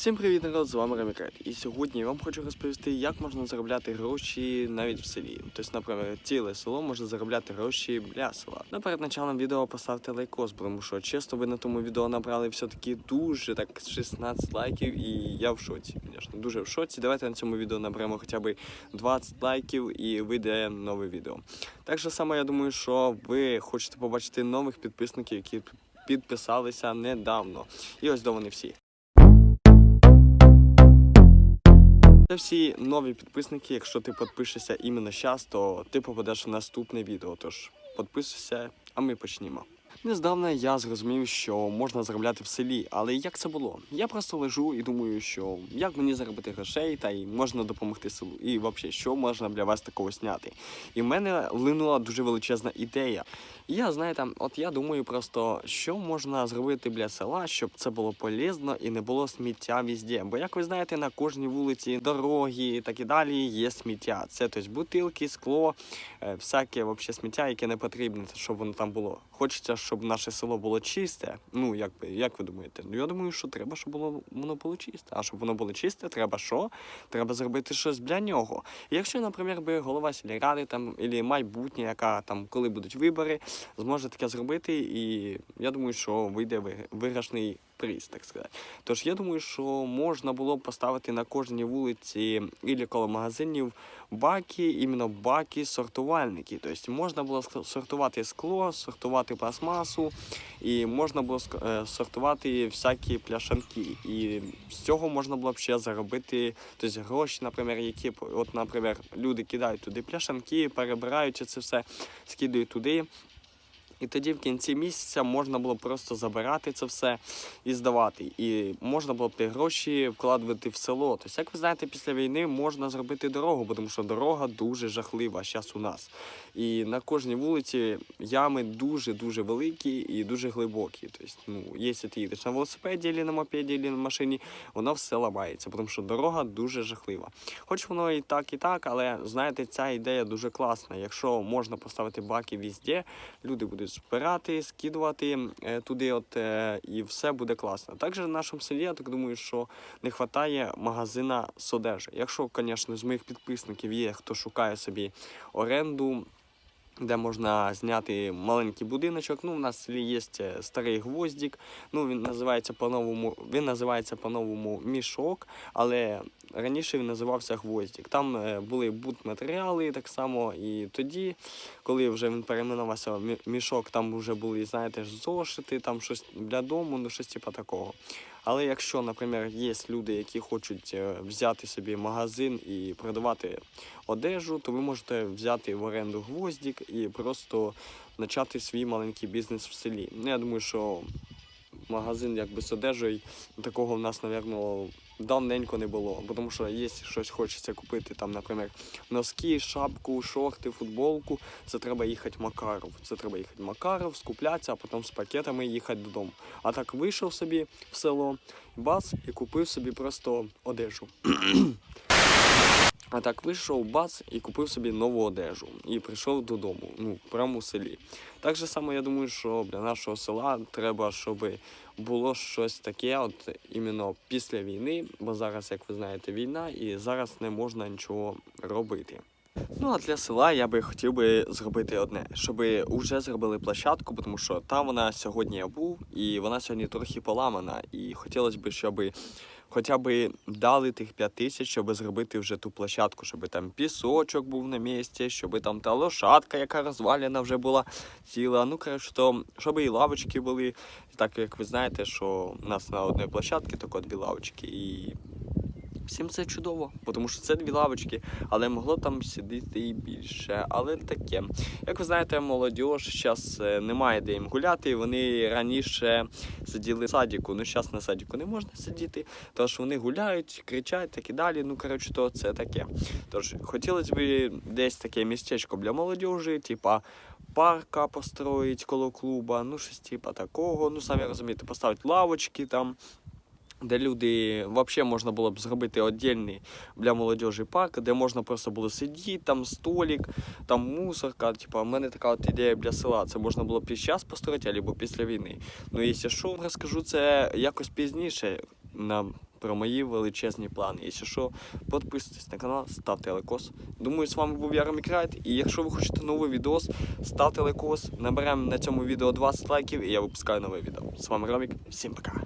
Всім привіт, народ! З вами Ремікрет. І сьогодні я вам хочу розповісти, як можна заробляти гроші навіть в селі. Тобто, наприклад, ціле село може заробляти гроші для села. Ну, перед началом відео поставте лайкос, тому що чесно, ви на тому відео набрали все-таки дуже так 16 лайків, і я в шоці, звісно, дуже в шоці. Давайте на цьому відео наберемо хоча б 20 лайків і вийде нове відео. Так же само, я думаю, що ви хочете побачити нових підписників, які підписалися недавно. І ось до вони всі. Це всі нові підписники. Якщо ти підпишешся іменно зараз, то ти попадеш в наступне відео. Тож підписуйся, а ми почнімо. Нездавна я зрозумів, що можна заробляти в селі, але як це було? Я просто лежу і думаю, що як мені заробити грошей, та й можна допомогти селу. І взагалі, що можна для вас такого зняти. І в мене линула дуже величезна ідея. Я знаєте, от я думаю просто, що можна зробити для села, щоб це було полезно і не було сміття везде. Бо як ви знаєте, на кожній вулиці, дороги і так і далі є сміття. Це тобто бутилки, скло, е, всяке вообще сміття, яке не потрібне, щоб воно там було. Хочеться, щоб наше село було чисте. Ну як би, як ви думаєте? Ну я думаю, що треба, щоб було воно було чисте. А щоб воно було чисте, треба що? Треба зробити щось для нього. Якщо, наприклад, би голова сільради там або майбутнє, яка там, коли будуть вибори, зможе таке зробити, і я думаю, що вийде ви- виграшний приз, так сказати. Тож я думаю, що можна було б поставити на кожній вулиці і коло магазинів баки, іменно баки сортувальники. Тобто можна було сортувати скло, сортувати пластмасу, і можна було е, сортувати всякі пляшанки. І з цього можна було б ще заробити тобто гроші, наприклад, які от, наприклад, люди кидають туди пляшанки, перебирають це все, скидають туди. І тоді в кінці місяця можна було просто забирати це все і здавати. І можна було б ті гроші вкладувати в село. Тобто, як ви знаєте, після війни можна зробити дорогу, тому що дорога дуже жахлива зараз у нас. І на кожній вулиці ями дуже-дуже великі і дуже глибокі. Тобто, ну, якщо ти їдеш на велосипеді, або на мопеді, або на машині, воно все ламається, тому що дорога дуже жахлива. Хоч воно і так, і так, але знаєте, ця ідея дуже класна. Якщо можна поставити баки везде, люди будуть збирати, скидувати е, туди, от е, і все буде класно. Також в нашому селі я так думаю, що не вистачає магазина з одежі. Якщо, звісно, з моїх підписників є, хто шукає собі оренду. Де можна зняти маленький будиночок. Ну, у нас в селі є е, старий гвоздик. Ну, він називається по-новому, він називається по-новому мішок, але раніше він називався гвоздик. Там е, були будматеріали так само. І тоді, коли вже він перейменувався в мішок, там вже були, знаєте, зошити, там щось для дому, ну щось типу такого. Але якщо, наприклад, є люди, які хочуть е, взяти собі магазин і продавати одежу, то ви можете взяти в оренду гвоздик і просто почати свій маленький бізнес в селі. Ну, я думаю, що магазин якби з одежею такого в нас, напевно, давненько не було. Бо Тому що якщо щось хочеться купити, там, наприклад, носки, шапку, шорти, футболку, це треба їхати в Макаров. Це треба їхати в Макаров, скуплятися, а потім з пакетами їхати додому. А так вийшов собі в село, бац, і купив собі просто одежу. А так вийшов бац і купив собі нову одежу і прийшов додому, ну прямо у селі. Так же само я думаю, що для нашого села треба, щоб було щось таке, от іменно після війни, бо зараз, як ви знаєте, війна, і зараз не можна нічого робити. Ну а для села я би хотів би зробити одне, щоб вже зробили площадку, тому що там вона сьогодні я був, і вона сьогодні трохи поламана. І хотілося б, щоб хоча б дали тих 5 тисяч, щоб зробити вже ту площадку, щоб там пісочок був на місці, щоб там та лошадка, яка розвалена вже була ціла. Ну коротше, то щоб і лавочки були. Так як ви знаєте, що у нас на одній площадці тільки дві лавочки. І всім це чудово, тому що це дві лавочки, але могло там сидіти і більше. Але таке. Як ви знаєте, молодь зараз немає де їм гуляти. Вони раніше сиділи в садіку. Ну зараз на садіку не можна сидіти, тож вони гуляють, кричать так і далі. Ну коротше, то це таке. Тож хотілося б десь таке містечко для молодіжі, типа. Парка построїть коло клуба, ну щось типа такого. Ну самі розумієте, поставити лавочки там, де люди взагалі можна було б зробити віддільний для молодіжі парк, де можна просто було сидіти, там столик, там мусорка. Типа, в мене така от ідея для села. Це можна було б під час построїти, або після війни. Ну, якщо що, розкажу це якось пізніше. На про мої величезні плани. Якщо що, підписуйтесь на канал, ставте лайкос. Думаю, з вами був я Ромік Райт. І якщо ви хочете новий відос, ставте лайкос. Наберемо на цьому відео 20 лайків, і я випускаю нове відео. З вами Ромік. Всім пока.